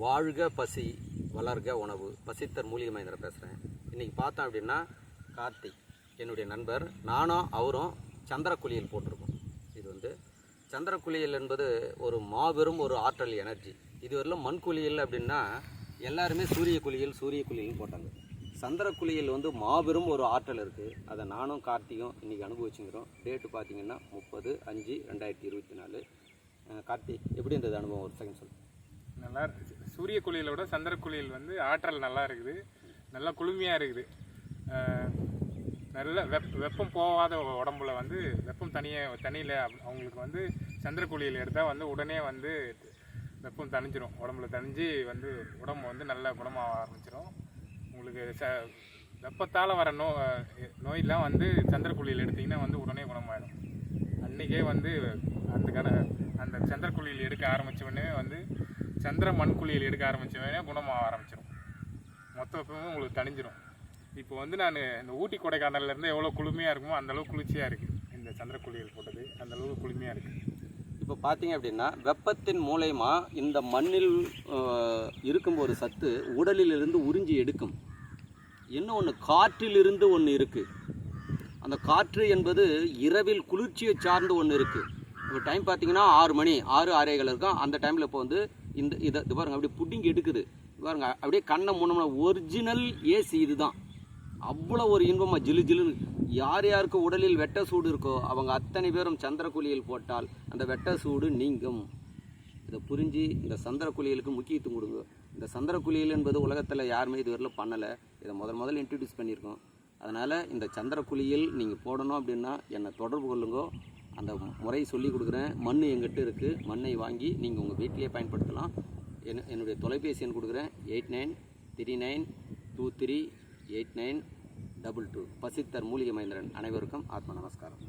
வாழ்க பசி வளர்க உணவு. பசித்தர் மூலிகை மகேந்திர பேசுகிறேன் இன்றைக்கி பார்த்தோம் அப்படின்னா கார்த்திக் என்னுடைய நண்பர். நானும் அவரும் சந்திரக்குளியல் போட்டிருக்கோம். இது வந்து சந்திரக்குளியல் என்பது ஒரு மாபெரும் ஒரு ஆற்றல் எனர்ஜி. இதுவரையிலும் மண் குளியல் அப்படின்னா எல்லாருமே சூரிய குளியல் சூரிய குளியல்னு போட்டாங்க. சந்திரக்குளியல் வந்து மாபெரும் ஒரு ஆற்றல் இருக்குது அதை நானும் கார்த்தியும் இன்றைக்கி அனுபவிச்சுங்கிறோம் டேட்டு பார்த்தீங்கன்னா முப்பது அஞ்சு ரெண்டாயிரத்தி இருபத்தி நாலு. கார்த்திக் எப்படி இருந்தது அனுபவம்? ஒரு செகண்ட் சொல்லு நல்லா இருந்துச்சு சூரிய குளியலை விட சந்திர குளியல் வந்து ஆற்றல் நல்லா இருக்குது. நல்லா குளுமையாக இருக்குது. நல்ல வெப் வெப்பம் போகாத உடம்புல வந்து வெப்பம் தனியாக தனியில் அவங்களுக்கு வந்து சந்திர குளியல் எடுத்தால் வந்து உடனே வந்து வெப்பம் தணிஞ்சிரும். உடம்புல தணிஞ்சு வந்து உடம்பு வந்து நல்லா குணமாக ஆரம்பிச்சிடும் உங்களுக்கு ச வெப்பத்தால் வர நோ நோயெல்லாம் வந்து சந்திர குளியல் எடுத்திங்கன்னா வந்து உடனே குணமாயிடும் அன்றைக்கே வந்து அந்த கடை அந்த சந்திர குளியல் எடுக்க ஆரம்பித்த உடனே வந்து சந்திர மண் குளியல் எடுக்க ஆரம்பிச்ச குணமாக ஆரம்பிச்சிடும் மொத்த வெப்பமும் உங்களுக்கு தணிஞ்சிரும். இப்போ வந்து நான் இந்த ஊட்டி கொடைக்கானல்லேருந்து எவ்வளோ குளுமையாக இருக்குமோ அந்தளவுக்கு குளிர்ச்சியாக இருக்குது இந்த சந்திர குளியல் போட்டது அந்தளவுக்கு குளுமையாக இருக்குது இப்போ பார்த்தீங்க அப்படின்னா வெப்பத்தின் மூலயமா இந்த மண்ணில் அஹ், இருக்கும் ஒரு சத்து உடலிலிருந்து உறிஞ்சி எடுக்கும். இன்னும் ஒன்று காற்றிலிருந்து ஒன்று இருக்குது அந்த காற்று என்பது இரவில் குளிர்ச்சியை சார்ந்து ஒன்று இருக்குது இப்போ டைம் பார்த்தீங்கன்னா ஆறு மணி ஆறு ஆறேகள் இருக்கும் அந்த டைமில் இப்போ வந்து இந்த இதை இது பாருங்க அப்படியே புட்டிங் எடுக்குது. பாருங்க அப்படியே கண்ணை மூணு ஒரிஜினல் ஏசி இதுதான். அவ்வளோ ஒரு இன்பமாக ஜிலு ஜிலுன்னு. யார் யாருக்கு உடலில் வெட்ட சூடு இருக்கோ அவங்க அத்தனை பேரும் சந்திர போட்டால் அந்த வெட்ட சூடு நீங்கும். இதை புரிஞ்சு இந்த சந்திர குளியலுக்கு முக்கியத்துவம் கொடுங்க. இந்த சந்திர என்பது உலகத்தில் யாருமே இதுவரையில் பண்ணலை. இதை முதல் முதல்ல இன்ட்ரடியூஸ் பண்ணியிருக்கோம். அதனால் இந்த சந்திர நீங்கள் போடணும் அப்படின்னா என்னை தொடர்பு கொள்ளுங்க. அந்த முறை சொல்லி கொடுக்குறேன் மண் எங்கிட்ட இருக்குது மண்ணை வாங்கி நீங்கள் உங்கள் வீட்டிலேயே பயன்படுத்தலாம். என் என்னுடைய தொலைபேசி எண் கொடுக்குறேன் eight nine three nine two three eight nine double two. பசித்தர் மூலிகை மகேந்திரன் அனைவருக்கும் ஆத்ம நமஸ்காரம்.